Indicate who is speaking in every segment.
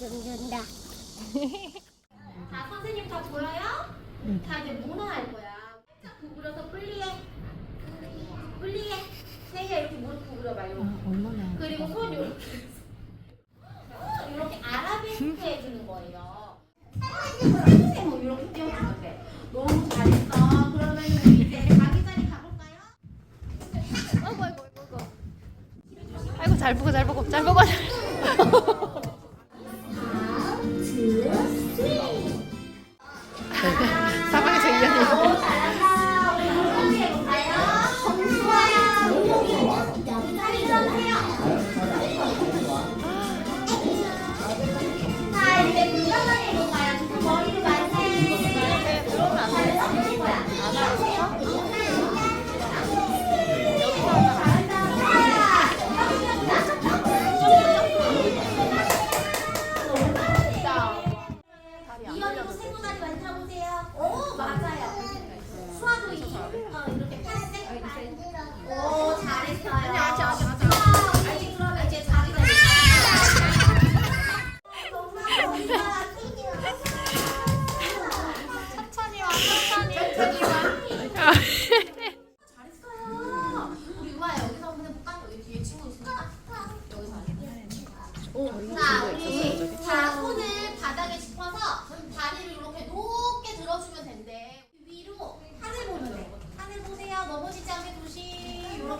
Speaker 1: 좀 준다.
Speaker 2: 자, 선생님 다 보여요? 자, 이제 문어 할 거야. 살짝 구부려서 분리해. 분리해. 세희야, 이렇게 무릎 구부려 봐, 이렇게.
Speaker 3: 얼마나
Speaker 2: 그리고 손 이렇게. 어, 이렇게 아라베스크 해주는 거예요. 선생님, 이렇게 띄워주면 돼. 너무 잘했어. 그러면 우리 이제 자기 자리 가볼까요?
Speaker 3: 아이고 아이고 아이고 아이고 아이고 잘 보고 잘 보고 잘 보고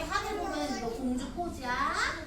Speaker 2: 이렇게 하늘 보면 이거 공주 포즈야.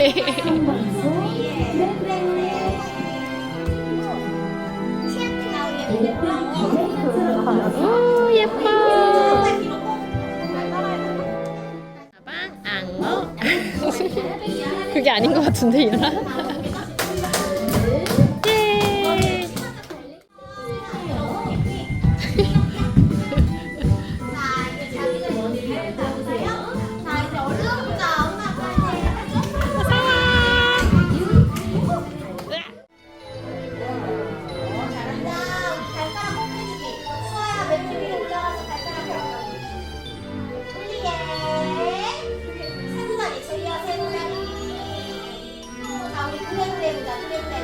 Speaker 3: 오이
Speaker 4: 3번 손 예쁜 기레이크
Speaker 3: 오 예뻐. 그게 아닌 것 같은데 이현아 Thank you.